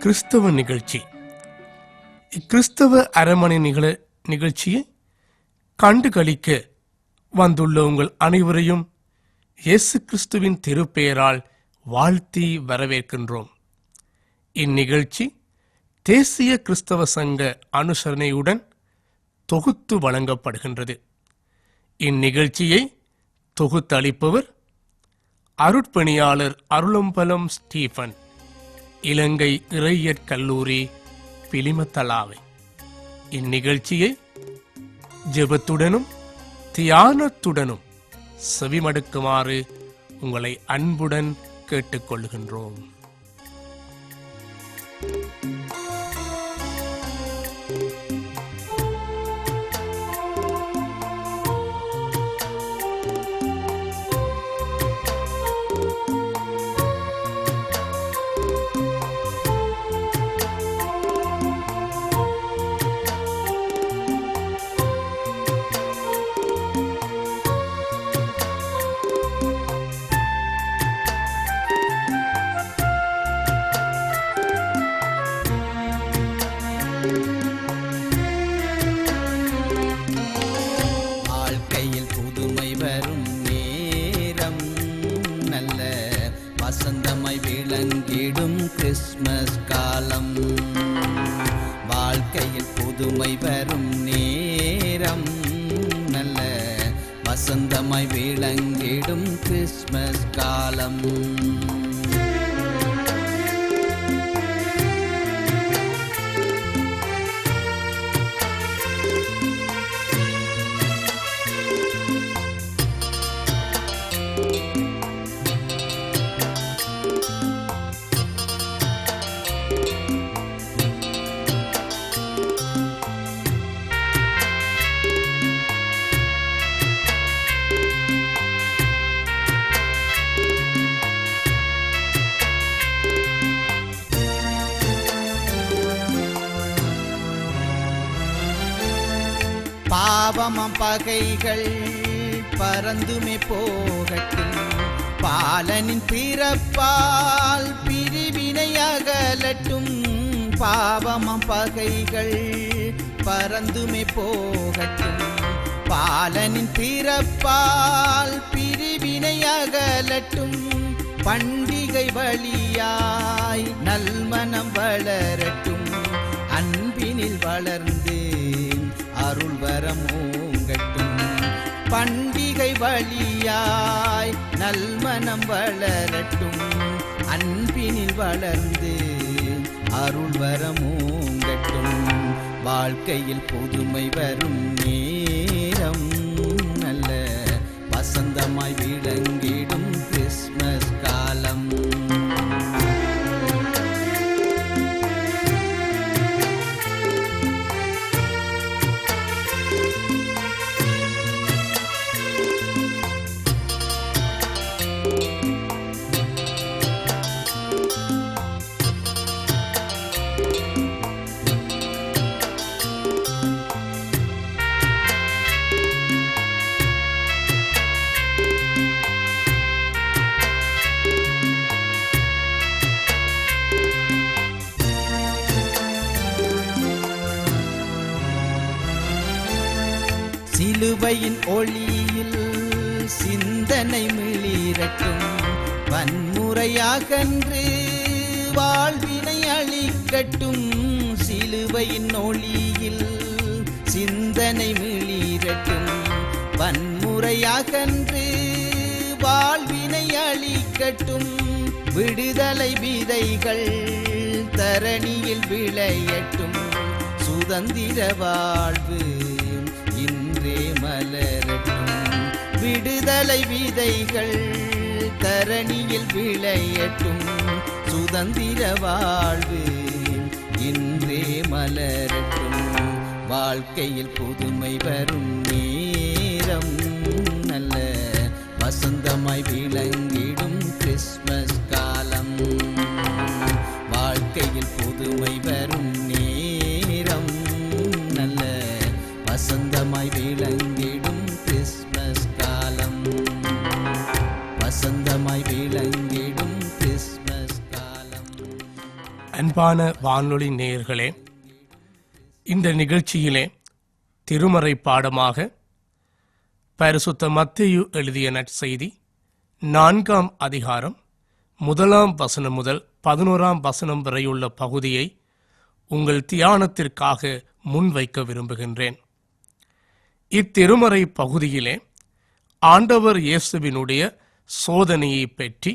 கிறிஸ்தவ நிகழ்ச்சி. இக்கிறிஸ்தவ அரமனை நிகழ நிகழ்ச்சியை கண்டுகளிக்க வந்துள்ள உங்கள் அனைவரையும் இயேசு கிறிஸ்துவின் திருப்பெயரால் வாழ்த்தி வரவேற்கின்றோம். இந்நிகழ்ச்சி தேசிய கிறிஸ்தவ சங்க அனுசரணையுடன் தொகுத்து வழங்கப்படுகின்றது. இந்நிகழ்ச்சியை தொகுத்தளிப்பவர் அருட்பணியாளர் அருளம்பலம் ஸ்டீஃபன் இலங்கை இறையற் கல்லூரி பிலிமத்தலாவை. இந்நிகழ்ச்சியை ஜெபத்துடனும் தியானத்துடனும் செவிமடுக்குமாறு உங்களை அன்புடன் கேட்டுக்கொள்கின்றோம். காமம் பகைகள் பறந்துமே போகட்டும். பாலனின் பிறப்பால் பிரிவினை அகலட்டும். பாவமம் பகைகள் பறந்துமே போகட்டும். பாலனின் பிறப்பால் பிரிவினை அகலட்டும். பண்டிகை வழியாய் நல்மனம் வளரட்டும். அன்பினில் வளர்ந்து அருள் வரமோங்கட்டும் பண்டிகை வழியாய் நல்மனம் வளரட்டும். அன்பினில் வளர்ந்து அருள் வரமோங்கட்டும் வாழ்க்கையில் புதுமை வரும் நேரம் நல்ல வசந்தமாய் விளங்கிடும் கிறிஸ்மஸ் காலம். சிலுவையின் ஒளியில் சிந்தனை மிளிரட்டும். வன்முறையாகன்று வாழ்வினை அழிக்கட்டும். சிலுவையின் ஒளியில் சிந்தனை மிளிரட்டும். வன்முறையாகன்று வாழ்வினை அழிக்கட்டும். விடுதலை விதைகள் தரணியில் விளையட்டும். சுதந்திர வாழ்வு மலரட்டும். விடுதலை விதைகள் தரணியில் விளையட்டும். சுதந்திர வாழ்வு இன்றே மலரட்டும். வாழ்க்கையில் புதுமை வரும் நேரம் நல்ல வசந்தமாய் விளங்க அன்பான வானொலி நேயர்களே இந்த நிகழ்ச்சியிலே திருமறை பாடமாக பரிசுத்த மத்தியு எழுதிய நற்செய்தி நான்காம் அதிகாரம் முதலாம் வசனம் முதல் பதினோராம் வசனம் வரையுள்ள பகுதியை உங்கள் தியானத்திற்காக முன்வைக்க விரும்புகின்றேன். இத்திருமறை பகுதியிலே ஆண்டவர் இயேசுவினுடைய சோதனையை பற்றி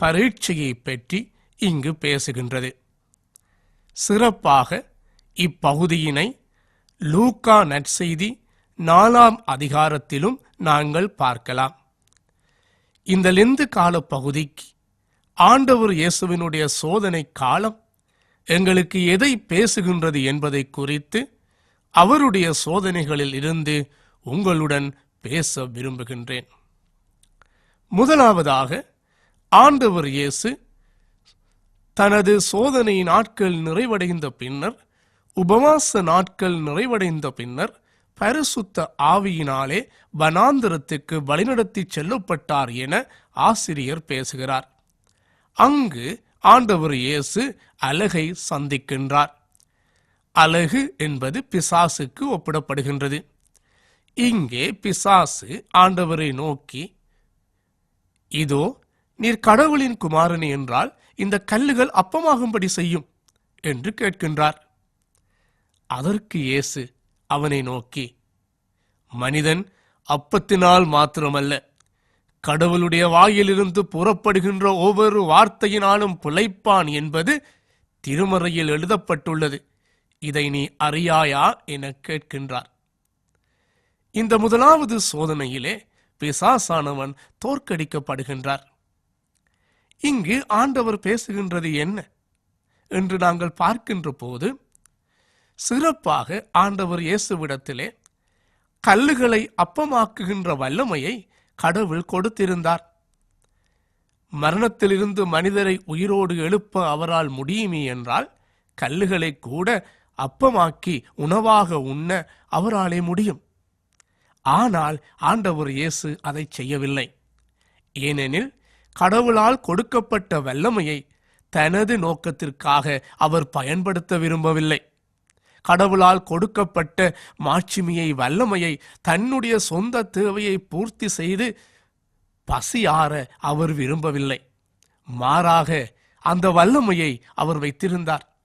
பரீட்சையை பற்றி இங்கு பேசுகின்றது. சிறப்பாக இப்பகுதியினை லூக்கா நற்செய்தி நாலாம் அதிகாரத்திலும் நாங்கள் பார்க்கலாம். இந்த லெந்து கால பகுதிக்கு ஆண்டவர் இயேசுவினுடைய சோதனை காலம் எங்களுக்கு எதை பேசுகின்றது என்பதை குறித்து அவருடைய சோதனைகளில் இருந்து உங்களுடன் பேச விரும்புகின்றேன். முதலாவதாக ஆண்டவர் இயேசு தனது சோதனை நாட்கள் நிறைவடைந்த பின்னர் உபவாச நாட்கள் நிறைவடைந்த பின்னர் பரிசுத்த ஆவியினாலே வனாந்திரத்துக்கு வழிநடத்தி செல்லப்பட்டார் என ஆசிரியர் பேசுகிறார். அங்கு ஆண்டவர் இயேசு அலகை சந்திக்கின்றார். அலகு என்பது பிசாசுக்கு ஒப்பிடப்படுகின்றது. இங்கே பிசாசு ஆண்டவரை நோக்கி இதோ நீர் கடவுளின் குமாரனி என்றால் இந்த கல்லுகள் அப்பமாகும்படி செய்யும் என்று கேட்கின்றார். அதற்கு இயேசு அவனை நோக்கி மனிதன் அப்பத்தினால் மாத்திரமல்ல கடவுளுடைய வாயிலிருந்து புறப்படுகின்ற ஒவ்வொரு வார்த்தையினாலும் பிழைப்பான் என்பது திருமறையில் எழுதப்பட்டுள்ளது. இதை நீ அறியாயா? என கேட்கின்றார். இந்த முதலாவது சோதனையிலே பிசாசானவன் தோற்கடிக்கப்படுகின்றார். இங்கு ஆண்டவர் பேசுகின்றது என்ன? என்று நாங்கள் பார்க்கின்ற போது சிறப்பாக ஆண்டவர் இயேசுவிடத்திலே கல்லுகளை அப்பமாக்குகின்ற வல்லமையை கடவுள் கொடுத்திருந்தார். மரணத்திலிருந்து மனிதரை உயிரோடு எழுப்ப அவரால் முடியுமே என்றால் கல்லுகளை கூட அப்பமாக்கி உணவாக உண்ண அவராலே முடியும். ஆனால் ஆண்டவர் இயேசு அதை செய்யவில்லை. ஏனெனில் கடவுளால் கொடுக்கப்பட்ட வல்லமையை தனது நோக்கத்திற்காக அவர் பயன்படுத்த விரும்பவில்லை. கடவுளால் கொடுக்கப்பட்ட மாட்சிமையை வல்லமையை தன்னுடைய சொந்த தேவையை பூர்த்தி செய்து பசியாற அவர் விரும்பவில்லை. மாறாக அந்த வல்லமையை அவர் வைத்திருந்தார்.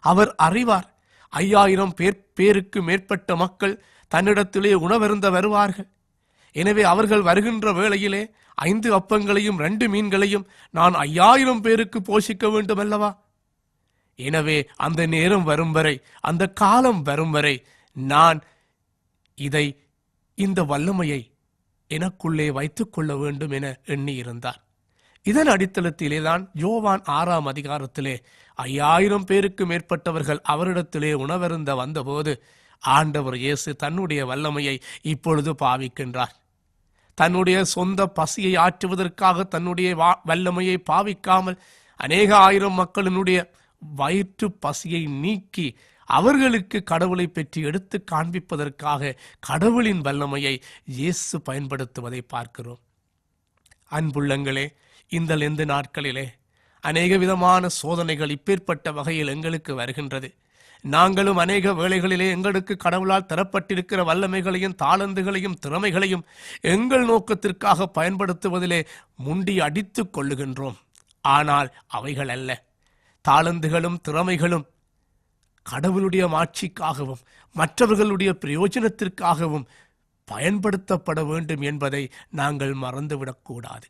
அவர் அறிவார். ஐயாயிரம் பேர் பேருக்கு மேற்பட்ட மக்கள் தன்னிடத்திலே உணவருந்த வருவார்கள். எனவே அவர்கள் வருகின்ற வேளையிலே ஐந்து அப்பங்களையும் ரெண்டு மீன்களையும் நான் ஐயாயிரம் பேருக்கு போஷிக்க வேண்டும் அல்லவா எனவே அந்த நேரம் வரும் வரை அந்த காலம் வரும் வரை நான் இதை இந்த வல்லமையை எனக்குள்ளே வைத்துக் கொள்ள வேண்டும் என எண்ணியிருந்தார் இதன் அடித்தளத்திலே தான் யோவான் ஆறாம் அதிகாரத்திலே ஐயாயிரம் பேருக்கு மேற்பட்டவர்கள் அவரிடத்திலே உணவருந்த வந்தபோது ஆண்டவர் இயேசு தன்னுடைய வல்லமையை இப்பொழுது பாவிக்கின்றார். தன்னுடைய சொந்த பசியை ஆற்றுவதற்காக தன்னுடைய வா- வல்லமையை பாவிக்காமல் அநேக ஆயிரம் மக்களினுடைய வயிற்று பசியை நீக்கி அவர்களுக்கு கடவுளை பற்றி எடுத்து காண்பிப்பதற்காக கடவுளின் வல்லமையை இயேசு பயன்படுத்துவதை பார்க்கிறோம். அன்புள்ளங்களே இந்த லெந்து நாட்களிலே அநேக விதமான சோதனைகள் இப்பேற்பட்ட வகையில் எங்களுக்கு வருகின்றது. நாங்களும் அநேக வேளைகளிலே எங்களுக்கு கடவுளால் தரப்பட்டிருக்கிற வல்லமைகளையும் தாளந்துகளையும் திறமைகளையும் எங்கள் நோக்கத்திற்காக பயன்படுத்துவதிலே முண்டி அடித்துக் கொள்ளுகின்றோம். ஆனால் அவைகள் அல்ல. தாளந்துகளும் திறமைகளும் கடவுளுடைய மாட்சிக்காகவும் மற்றவர்களுடைய பிரயோஜனத்திற்காகவும் பயன்படுத்தப்பட வேண்டும் என்பதை நாங்கள் மறந்துவிடக்கூடாது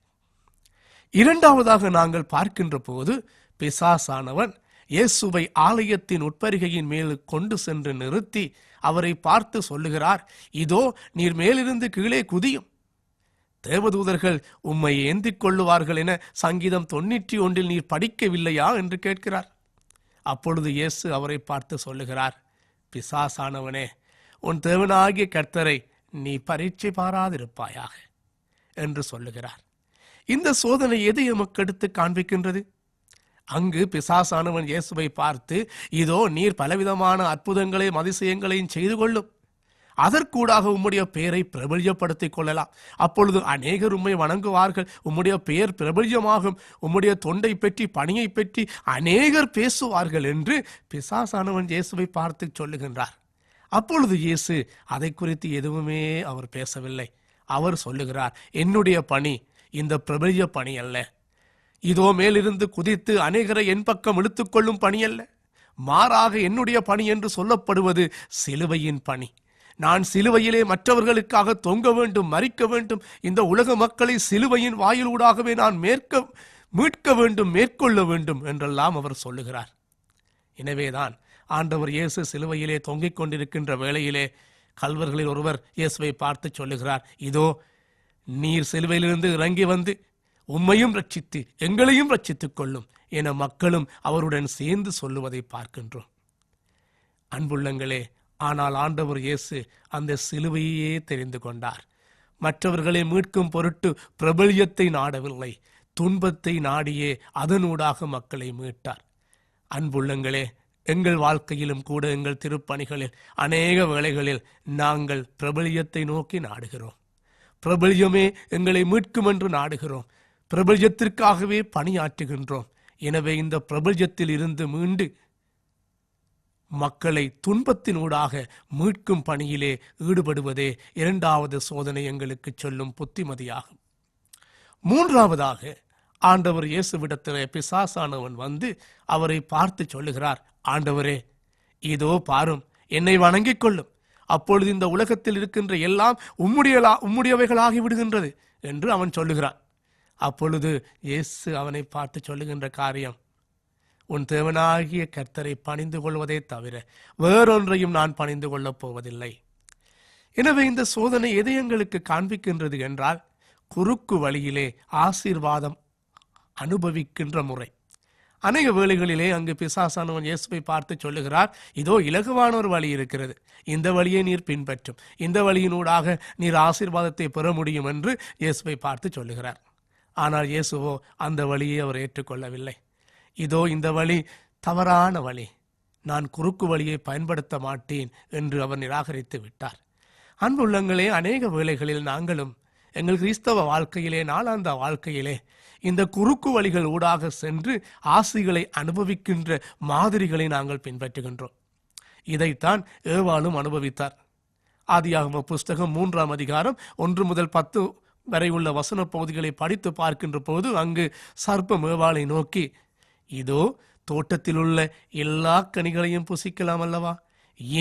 இரண்டாவதாக நாங்கள் பார்க்கின்ற போது பிசாசானவன் இயேசுவை ஆலயத்தின் உட்பருகையின் மேல் கொண்டு சென்று நிறுத்தி அவரை பார்த்து சொல்லுகிறார் இதோ நீர் மேலிருந்து கீழே குதியும். தேவதூதர்கள் உம்மை ஏந்திக் கொள்ளுவார்கள் என சங்கீதம் தொன்னூற்றி ஒன்றில் நீர் படிக்கவில்லையா? என்று கேட்கிறார். அப்பொழுது இயேசு அவரை பார்த்து சொல்லுகிறார் பிசாசானவனே உன் தேவனாகிய கர்த்தரை நீ பரீட்சை பாராதிருப்பாயாக என்று சொல்லுகிறார். இந்த சோதனை எது எமக்கு எடுத்து காண்பிக்கின்றது? அங்கு பிசாசானவன் இயேசுவை பார்த்து இதோ நீர் பலவிதமான அற்புதங்களையும் அதிசயங்களையும் செய்து கொள்ளும் அதற்கூடாக உம்முடைய பெயரை பிரபல்யப்படுத்திக் கொள்ளலாம். அப்பொழுது அநேகர் உம்மை வணங்குவார்கள். உம்முடைய பெயர் பிரபல்யமாகும். உம்முடைய தொண்டை பற்றி பணியை பற்றி அநேகர் பேசுவார்கள் என்று பிசாசானவன் இயேசுவை பார்த்து சொல்லுகின்றார். அப்பொழுது இயேசு அதை குறித்து எதுவுமே அவர் பேசவில்லை. அவர் சொல்லுகிறார் என்னுடைய பணி இந்த பிரபல்ய பணி அல்ல. இதோ மேலிருந்து குதித்து அநேகரை என் பக்கம் இழுத்துக்கொள்ளும் பணியல்ல. மாறாக என்னுடைய பணி என்று சொல்லப்படுவது சிலுவையின் பணி. நான் சிலுவையிலே மற்றவர்களுக்காக தொங்க வேண்டும் மறிக்க வேண்டும் இந்த உலக மக்களை சிலுவையின் வாயிலூடாகவே நான் மேற்க மீட்க வேண்டும் மேற்கொள்ள வேண்டும் என்றெல்லாம் அவர் சொல்லுகிறார். எனவேதான் ஆண்டவர் இயேசு சிலுவையிலே தொங்கிக் கொண்டிருக்கின்ற வேளையிலே கல்வர்களில் ஒருவர் இயேசுவை பார்த்து சொல்லுகிறார் இதோ நீர் சிலுவையிலிருந்து இறங்கி வந்து உம்மையும் ரட்சித்து எங்களையும் ரட்சித்துக் கொள்ளும் என மக்களும் அவருடன் சேர்ந்து சொல்லுவதை பார்க்கின்றோம். அன்புள்ளங்களே ஆனால் ஆண்டவர் இயேசு அந்த சிலுவையே தெரிந்து கொண்டார். மற்றவர்களை மீட்கும் பொருட்டு பிரபல்யத்தை நாடவில்லை. துன்பத்தை நாடியே அதனூடாக மக்களை மீட்டார். அன்புள்ளங்களே எங்கள் வாழ்க்கையிலும் கூட எங்கள் திருப்பணிகளில் அநேக வேளைகளில் நாங்கள் பிரபல்யத்தை நோக்கி நாடுகிறோம். பிரபல்யமே எங்களை மீட்கும் என்று நாடுகிறோம். பிரபஞ்சத்திற்காகவே பணியாற்றுகின்றோம். எனவே இந்த பிரபஞ்சத்தில் இருந்து மீண்டு மக்களை துன்பத்தினூடாக மீட்கும் பணியிலே ஈடுபடுவதே இரண்டாவது சோதனை எங்களுக்கு சொல்லும் புத்திமதியாகும். மூன்றாவதாக ஆண்டவர் இயேசுவிடத்திலே பிசாசானவன் வந்து அவரை பார்த்து சொல்லுகிறார். ஆண்டவரே இதோ பாரும் என்னை வணங்கிக் கொள்ளும். அப்பொழுது இந்த உலகத்தில் இருக்கின்ற எல்லாம் உம்முடைய உம்முடையவைகளாகி விடுகின்றது என்று அவன் சொல்லுகிறான். அப்பொழுது இயேசு அவனை பார்த்து சொல்லுகின்ற காரியம் உன் தேவனாகிய கர்த்தரை பணிந்து கொள்வதே தவிர வேறொன்றையும் நான் பணிந்து கொள்ளப் போவதில்லை. எனவே இந்த சோதனை எதை எங்களுக்கு காண்பிக்கின்றது என்றால் குறுக்கு வழியிலே ஆசீர்வாதம் அனுபவிக்கின்ற முறை. அநேக வேளைகளிலே அங்கு பிசாசானவன் இயேசுவை பார்த்து சொல்லுகிறார் இதோ இலகுவான ஒரு வழி இருக்கிறது. இந்த வழியை நீர் பின்பற்றும். இந்த வழியினூடாக நீர் ஆசீர்வாதத்தை பெற முடியும் என்று இயேசுவை பார்த்து சொல்லுகிறார். ஆனால் இயேசுவோ அந்த வழியை அவர் ஏற்றுக்கொள்ளவில்லை. இதோ இந்த வழி தவறான வழி. நான் குறுக்கு வழியை பயன்படுத்த மாட்டேன் என்று அவர் நிராகரித்து விட்டார். அன்புள்ளங்களே அநேக வேளைகளில் நாங்களும் எங்கள் கிறிஸ்தவ வாழ்க்கையிலே நாளாந்த வாழ்க்கையிலே இந்த குறுக்கு வழிகள் ஊடாக சென்று ஆசைகளை அனுபவிக்கின்ற மாதிரிகளை நாங்கள் பின்பற்றுகின்றோம். இதைத்தான் ஏவாளும் அனுபவித்தார். ஆதியாகம புஸ்தகம் மூன்றாம் அதிகாரம் ஒன்று முதல் பத்து வரை உள்ள வசன பகுதிகளை படித்து பார்க்கின்ற போது அங்கு சர்ப்ப மேவாளை நோக்கி இதோ தோட்டத்தில் உள்ள எல்லா கனிகளையும் புசிக்கலாம் அல்லவா?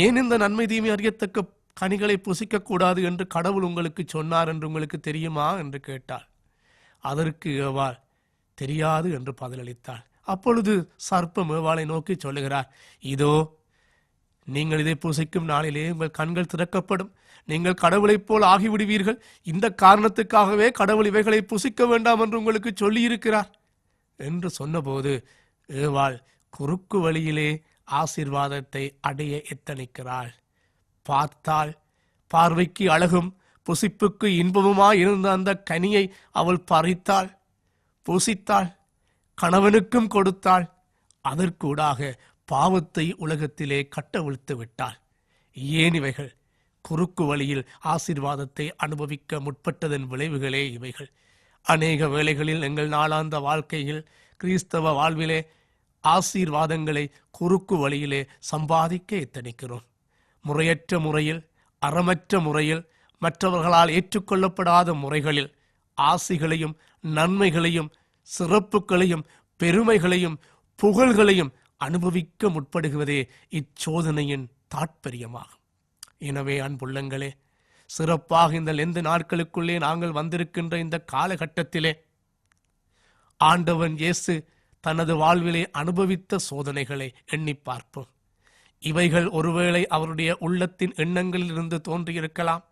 ஏன் இந்த நன்மை தீமை அறியத்தக்க கனிகளை புசிக்க கூடாது என்று கடவுள் உங்களுக்கு சொன்னார் என்று உங்களுக்கு தெரியுமா? என்று கேட்டாள். அதற்கு ஏவாள் தெரியாது என்று பதிலளித்தாள். அப்பொழுது சர்ப்பம் ஏவாளை நோக்கி சொல்லுகிறார் இதோ நீங்கள் இதை புசிக்கும் நாளிலே உங்கள் கண்கள் திறக்கப்படும். நீங்கள் கடவுளைப் போல் ஆகிவிடுவீர்கள். இந்த காரணத்துக்காகவே கடவுள் இவைகளை புசிக்க வேண்டாம் என்று உங்களுக்கு சொல்லியிருக்கிறார். என்று சொன்னபோது ஏவாள் குறுக்கு வழியிலே ஆசீர்வாதத்தை அடைய எத்தனிக்கிறாள். பார்த்தாள் பார்வைக்கு அழகும் புசிப்புக்கு இன்பமுமாய் இருந்த அந்த கனியை அவள் பறித்தாள். புசித்தாள் கணவனுக்கும் கொடுத்தாள். அதற்கூடாக பாவத்தை உலகத்திலே கட்டவிழ்த்து விட்டார் ஏன் இவைகள்? குறுக்கு வழியில் ஆசிர்வாதத்தை அனுபவிக்க முற்பட்டதன் விளைவுகளே இவைகள். அநேக வேளைகளில் எங்கள் நாளாந்த வாழ்க்கையில் கிறிஸ்தவ வாழ்விலே ஆசீர்வாதங்களை குறுக்கு வழியிலே சம்பாதிக்க எத்தனிக்கிறோம். முறையற்ற முறையில் அறமற்ற முறையில் மற்றவர்களால் ஏற்றுக்கொள்ளப்படாத முறைகளில் ஆசிகளையும் நன்மைகளையும் சிறப்புகளையும் பெருமைகளையும் புகழ்களையும் அனுபவிக்க முற்படுகிறதே இச்சோதனையின் தாற்பயமாகும். எனவே அன்புள்ளங்களே சிறப்பாக இந்த லெந்து நாட்களுக்குள்ளே நாங்கள் வந்திருக்கின்ற இந்த காலகட்டத்திலே ஆண்டவன் இயேசு தனது வாழ்விலே அனுபவித்த சோதனைகளை எண்ணி பார்ப்போம். இவைகள் ஒருவேளை அவருடைய உள்ளத்தின் எண்ணங்களிலிருந்து தோன்றியிருக்கலாம்.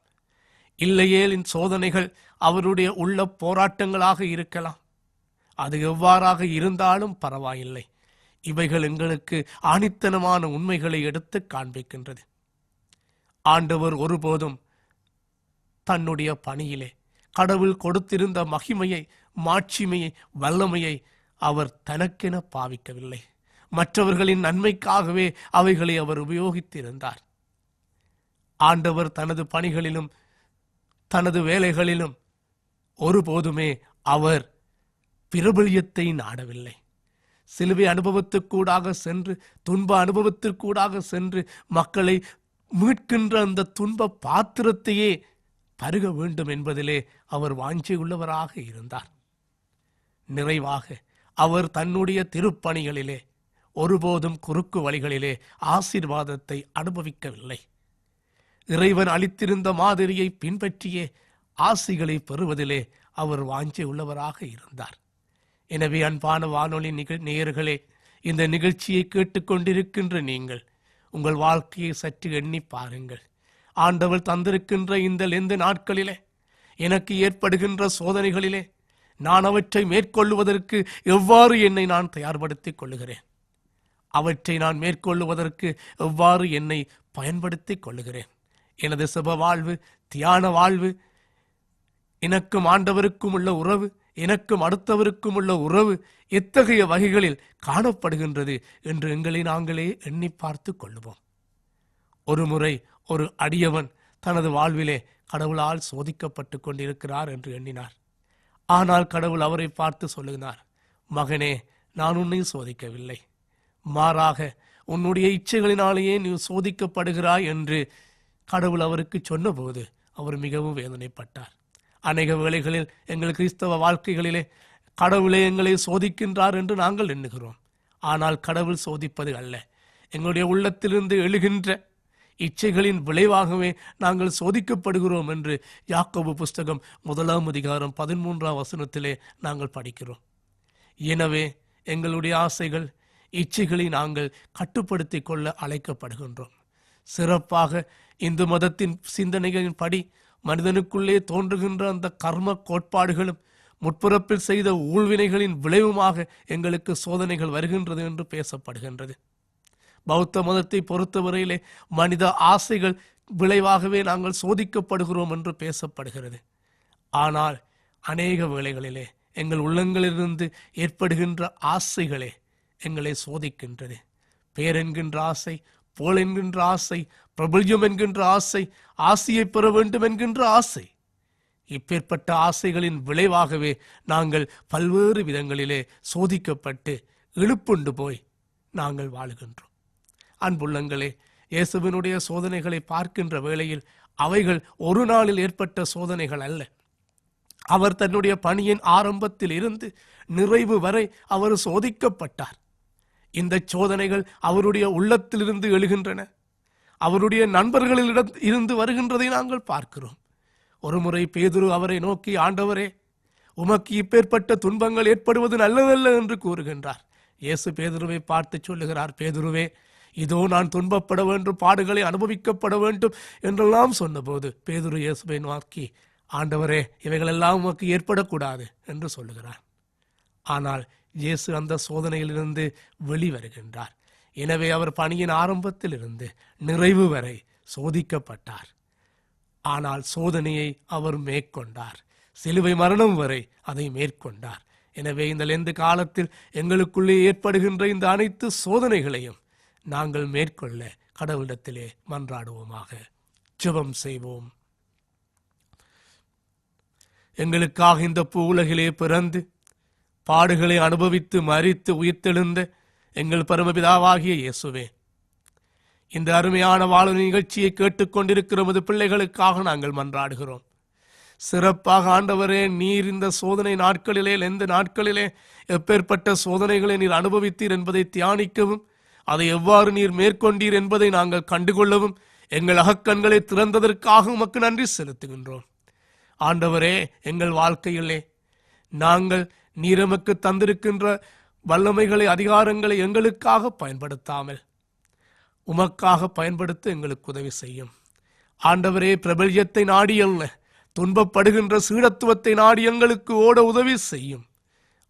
இல்லையேல் இந்த சோதனைகள் அவருடைய உள்ள போராட்டங்களாக இருக்கலாம். அது எவ்வாறாக இருந்தாலும் பரவாயில்லை. இவைகள் எங்களுக்கு ஆணித்தனமான உண்மைகளை எடுத்து காண்பிக்கின்றது. ஆண்டவர் ஒருபோதும் தன்னுடைய பணியிலே கடவுள் கொடுத்திருந்த மகிமையை மாட்சிமையை வல்லமையை அவர் தனக்கென பாவிக்கவில்லை. மற்றவர்களின் நன்மைக்காகவே அவைகளை அவர் உபயோகித்திருந்தார். ஆண்டவர் தனது பணிகளிலும் தனது வேலைகளிலும் ஒருபோதுமே அவர் பிரபல்யத்தை நாடவில்லை. சிலுவை அனுபவத்துக்கூடாக சென்று துன்ப அனுபவத்திற்கூடாக சென்று மக்களை மீட்கின்ற அந்த துன்ப பாத்திரத்தையே பருக வேண்டும் என்பதிலே அவர் வாஞ்சியுள்ளவராக இருந்தார். நிறைவாக அவர் தன்னுடைய திருப்பணிகளிலே ஒருபோதும் குறுக்கு வழிகளிலே ஆசீர்வாதத்தை அனுபவிக்கவில்லை. இறைவன் அளித்திருந்த மாதிரியை பின்பற்றியே ஆசிகளை பெறுவதிலே அவர் வாஞ்சி உள்ளவராக இருந்தார். எனவே அன்பான வானொலி நிகழ் நேயர்களே இந்த நிகழ்ச்சியை கேட்டுக்கொண்டிருக்கின்ற நீங்கள் உங்கள் வாழ்க்கையை சற்று எண்ணி பாருங்கள். ஆண்டவர் தந்திருக்கின்ற இந்த எந்த நாட்களிலே எனக்கு ஏற்படுகின்ற சோதனைகளிலே நான் அவற்றை மேற்கொள்ளுவதற்கு எவ்வாறு என்னை நான் தயார்படுத்திக் கொள்ளுகிறேன்? அவற்றை நான் மேற்கொள்ளுவதற்கு எவ்வாறு என்னை பயன்படுத்திக் கொள்ளுகிறேன்? எனது சுப வாழ்வு தியான வாழ்வு எனக்கும் ஆண்டவருக்கும் உள்ள உறவு எனக்கும் அடுத்தவருக்கும் உள்ள உறவு எத்தகைய வகைகளில் காணப்படுகின்றது என்று எங்களை நாங்களே எண்ணி பார்த்து கொள்ளுவோம். ஒரு முறை ஒரு அடியவன் தனது வாழ்விலே கடவுளால் சோதிக்கப்பட்டு கொண்டிருக்கிறார் என்று எண்ணினார். ஆனால் கடவுள் அவரை பார்த்து சொல்லுகிறார் மகனே நான் உன்னை சோதிக்கவில்லை. மாறாக உன்னுடைய இச்சைகளினாலேயே நீ சோதிக்கப்படுகிறாய் என்று கடவுள் அவருக்கு சொன்னபோது அவர் மிகவும் வேதனைப்பட்டார். அநேக வேளைகளில் எங்கள் கிறிஸ்தவ வாழ்க்கைகளிலே கடவுளே எங்களை சோதிக்கின்றார் என்று நாங்கள் எண்ணுகிறோம். ஆனால் கடவுள் சோதிப்பது அல்ல. எங்களுடைய உள்ளத்திலிருந்து எழுகின்ற இச்சைகளின் விளைவாகவே நாங்கள் சோதிக்கப்படுகிறோம் என்று யாக்கோபு புஸ்தகம் முதலாம் அதிகாரம் பதிமூன்றாம் வசனத்திலே நாங்கள் படிக்கிறோம். எனவே எங்களுடைய ஆசைகள் இச்சைகளை நாங்கள் கட்டுப்படுத்தி கொள்ள அழைக்கப்படுகின்றோம். சிறப்பாக இந்து மதத்தின் சிந்தனைகளின் படி மனிதனுக்குள்ளே தோன்றுகின்ற அந்த கர்ம கோட்பாடுகளும் முற்புறப்பில் செய்த ஊழ்வினைகளின் விளைவுமாக எங்களுக்கு சோதனைகள் வருகின்றது என்று பேசப்படுகின்றது. பௌத்த மதத்தை பொறுத்தவரையிலே மனித ஆசைகள் விளைவாகவே நாங்கள் சோதிக்கப்படுகிறோம் என்று பேசப்படுகிறது. ஆனால் அநேக வேளைகளிலே எங்கள் உள்ளங்களிலிருந்து ஏற்படுகின்ற ஆசைகளே எங்களை சோதிக்கின்றது. பேரென்கின்ற ஆசை போல் என்கின்ற ஆசை பிரபல்யம் என்கின்ற ஆசை ஆசையை பெற வேண்டும் என்கின்ற ஆசை. இப்பேற்பட்ட ஆசைகளின் விளைவாகவே நாங்கள் பல்வேறு விதங்களிலே சோதிக்கப்பட்டு இழுப்புண்டு போய் நாங்கள் வாழுகின்றோம். அன்புள்ளங்களே இயேசுவினுடைய சோதனைகளை பார்க்கின்ற வேளையில் அவைகள் ஒரு நாளில் ஏற்பட்ட சோதனைகள் அல்ல. அவர் தன்னுடைய பணியின் ஆரம்பத்தில் இருந்து நிறைவு வரை அவர் சோதிக்கப்பட்டார். இந்த சோதனைகள் அவருடைய உள்ளத்திலிருந்து எழுகின்றன. அவருடைய நண்பர்களிடம் இருந்து வருகின்றதை நாங்கள் பார்க்கிறோம். ஒருமுறை பேதுரு அவரை நோக்கி ஆண்டவரே உமக்கு இப்பேற்பட்ட துன்பங்கள் ஏற்படுவது நல்லதல்ல என்று கூறுகின்றார். இயேசு பேதுருவை பார்த்து சொல்லுகிறார் பேதுருவே இதோ நான் துன்பப்பட வேண்டும் பாடுகளை அனுபவிக்கப்பட வேண்டும் என்றெல்லாம் சொன்னபோது பேதுரு இயேசுவை நோக்கி ஆண்டவரே இவைகளெல்லாம் உமக்கு ஏற்படக்கூடாது என்று சொல்லுகிறார். ஆனால் இயேசு அந்த சோதனையிலிருந்து வெளிவருகின்றார். எனவே அவர் பணியின் ஆரம்பத்தில் இருந்து நிறைவு வரை சோதிக்கப்பட்டார். ஆனால் சோதனையை அவர் மேற்கொண்டார். சிலுவை மரணம் வரை அதை மேற்கொண்டார். எனவே இந்த லெந்து காலத்தில் எங்களுக்குள்ளே ஏற்படுகின்ற இந்த அனைத்து சோதனைகளையும் நாங்கள் மேற்கொள்ள கடவுளிடத்திலே மன்றாடுவோமாக. ஜெபம் செய்வோம். எங்களுக்காக இந்த பூ உலகிலே பிறந்து பாடுகளை அனுபவித்து மறித்து உயிர்த்தெழுந்த எங்கள் பரமபிதாவாகிய இயேசுவே இந்த அருமையான வாழும் நிகழ்ச்சியை கேட்டுக்கொண்டிருக்கிறமது பிள்ளைகளுக்காக நாங்கள் மன்றாடுகிறோம். சிறப்பாக ஆண்டவரே நீர் இந்த சோதனை நாட்களிலே எந்த நாட்களிலே எப்பேற்பட்ட சோதனைகளை நீர் அனுபவித்தீர் என்பதை தியானிக்கவும் அதை எவ்வாறு நீர் மேற்கொண்டீர் என்பதை நாங்கள் கண்டுகொள்ளவும் எங்கள் அகக்கண்களை திறந்ததற்காக உமக்கு நன்றி செலுத்துகின்றோம். ஆண்டவரே எங்கள் வாழ்க்கையிலே நாங்கள் நீரமக்கு தந்திருக்கின்ற வல்லமைகளை அதிகாரங்களை எங்களுக்காக பயன்படுத்தாமல் உமக்காக பயன்படுத்த எங்களுக்கு உதவி செய்யும். ஆண்டவரே பிரபல்யத்தை நாடி அல்ல துன்பப்படுகின்ற சீடத்துவத்தை நாடி எங்களுக்கு ஓட உதவி செய்யும்.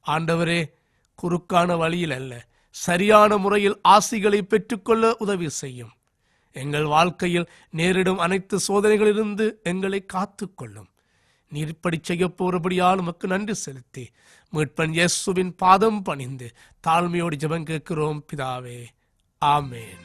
ஆண்டவரே குறுக்கான வழியில் அல்ல சரியான முறையில் ஆசிகளை பெற்றுக்கொள்ள உதவி செய்யும். எங்கள் வாழ்க்கையில் நேரிடும் அனைத்து சோதனைகளிலிருந்து எங்களை காத்துக்கொள்ளும். நீர் இப்படி செய்ய போறபடியால் உமக்கு நன்றி செலுத்தி. மீட்பன் இயேசுவின் பாதம் பணிந்து தாழ்மையோடு ஜெபம் கேட்கிறோம் பிதாவே. ஆமேன்.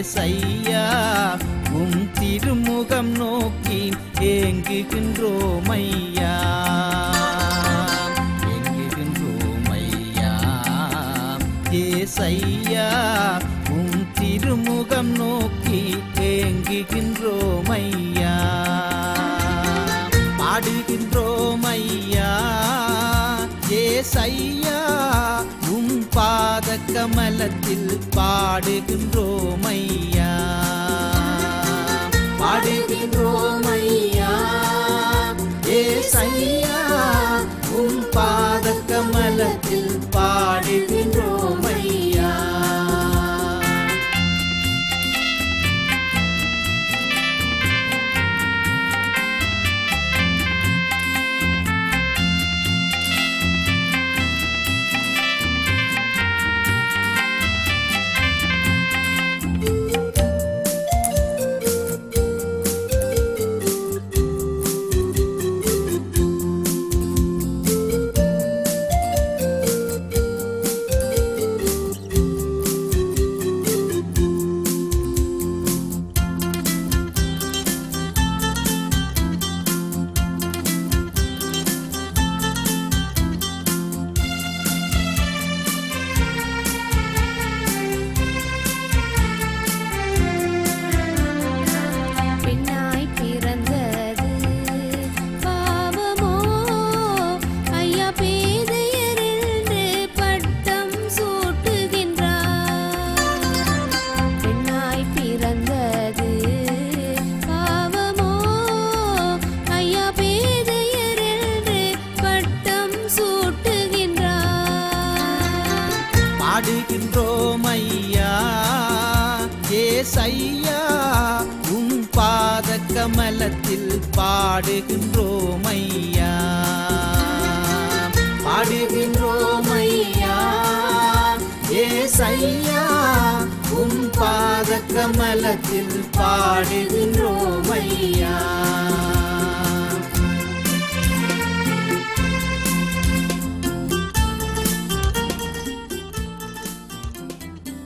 ஏசையா உம் திருமுகம் நோக்கி ஏங்குகின்றோம் ஐயா எங்குகின்றோம் ஐயா ஏசையா உம் திருமுகம் நோக்கி ஏங்குகின்றோம் ஐயா பாடுகின்றோம் ஐயா ஏசையா கமலத்தில் பாடுகின்றோமையா? பாடுகின்றோமையா? பாடுகின்றோம் ஐயா உம் பாத கமலத்தில் பாடுகின்றோமையா?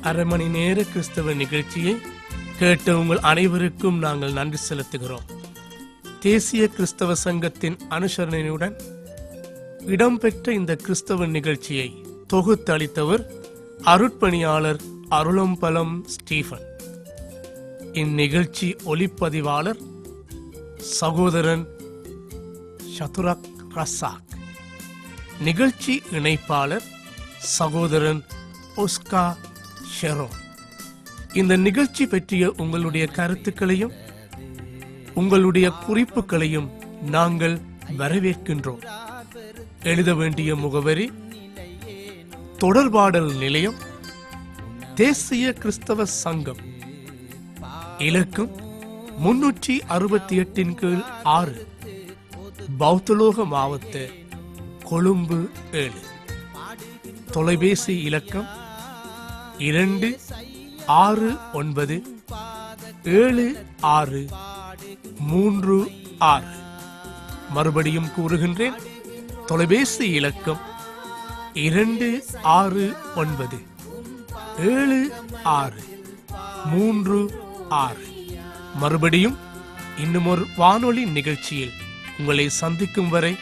அரை மணி நேர கிறிஸ்தவ நிகழ்ச்சியை கேட்ட உங்கள் அனைவருக்கும் நாங்கள் நன்றி செலுத்துகிறோம். தேசிய கிறிஸ்தவ சங்கத்தின் அனுசரணையுடன் இடம்பெற்ற இந்த கிறிஸ்தவ நிகழ்ச்சியை தொகுத்தளித்தவர் அருட்பணியாளர் அருளம்பலம் ஸ்டீஃபன் இந்நிகழ்ச்சி ஒளிப்பதிவாளர் சகோதரன் ஷதுரக் ரசாக். நிகழ்ச்சி இணைப்பாளர் சகோதரன் ஒஸ்கா ஷெரோன் இந்த நிகழ்ச்சி பற்றிய உங்களுடைய கருத்துக்களையும் உங்களுடைய குறிப்புகளையும் நாங்கள் வரவேற்கின்றோம். எழுத வேண்டிய முகவரி தொடர்பாடல் நிலையம் தேசிய கிறிஸ்தவ சங்கம் இலக்கம் முன்னூற்றி அறுபத்தி எட்டின் கீழ் ஆறு பௌத்தலோக மாவட்ட கொழும்பு ஏழு. தொலைபேசி இலக்கம் இரண்டு ஆறு ஒன்பது ஏழு ஆறு மூன்று ஆறு. மறுபடியும் கூறுகின்றேன். தொலைபேசி இலக்கம் இரண்டு ஆறு ஒன்பது ஏழு ஆறு மூன்று ஆறு. மறுபடியும் இன்னும் ஒரு வானொலி நிகழ்ச்சியில் உங்களை சந்திக்கும் வரை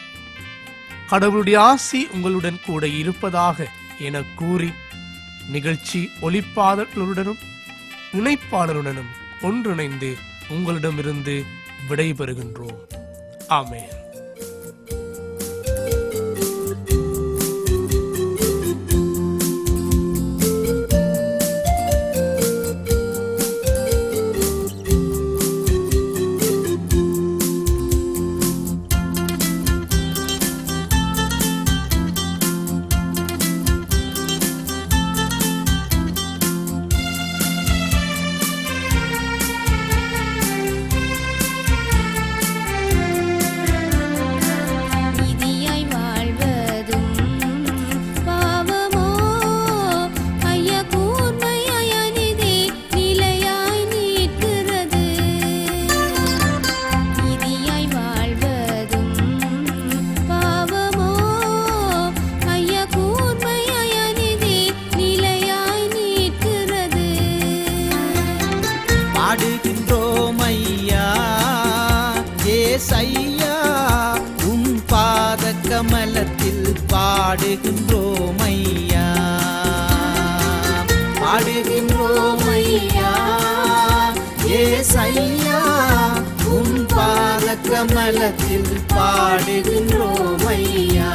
கடவுளுடைய ஆசி உங்களுடன் கூட இருப்பதாக என கூறி நிகழ்ச்சி ஒளிப்பாளர்களுடனும் இணைப்பாளருடனும் ஒன்றிணைந்து உங்களிடமிருந்து விடைபெறுகின்றோம். ஆமேன். பாடுகின்றோம் ஐயா. பாடுகின்றோம் ஐயா. ஏசையா உன் பாத கமலத்தில் பாடுகின்றோம் ஐயா.